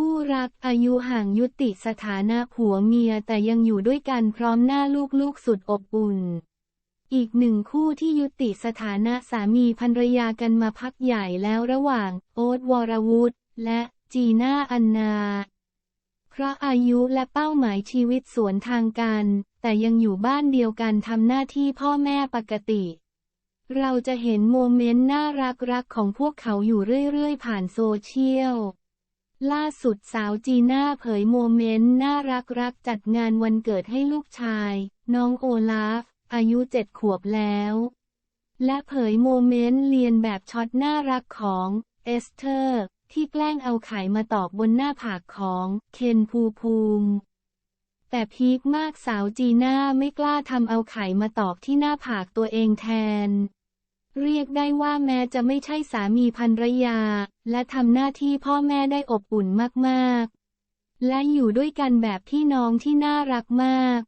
คู่รักอายุห่างยุติสถานะผัวเมียแต่ยังอยู่ด้วยกันพร้อมหน้าลูกๆสุดอบอุ่น อีกหนึ่งคู่ที่ยุติสถานะสามีภรรยากันมาพักใหญ่แล้วระหว่าง โอ๊ตวรวุฒิและจีน่าอันนา เพราะอายุและเป้าหมายชีวิตสวนทางกัน แต่ยังอยู่บ้านเดียวกันทำหน้าที่พ่อแม่ปกติเราจะเห็นโมเมนต์น่ารักๆของพวกเขาอยู่เรื่อย ๆ ผ่านโซเชียล ล่าสุดสาวจีน่าเผยโมเมนต์น่ารักๆจัดงานวันเกิดให้ลูกชาย น้องโอลาฟ อายุเจ็ดขวบแล้ว และเผยโมเมนต์เลียนแบบช็อตน่ารักของเอสเธอร์ ที่แกล้งเอาไข่มาตอกบนหน้าผากของเคนภูภูมิแต่พีคมากสาวจีน่าไม่กล้าทำเอาไข่มาตอกที่หน้าผากตัวเองแทน เรียกได้ว่าแม้จะไม่ใช่สามีภรรยา และทำหน้าที่พ่อแม่ได้อบอุ่นมากๆ และอยู่ด้วยกันแบบพี่น้องที่น่ารักมาก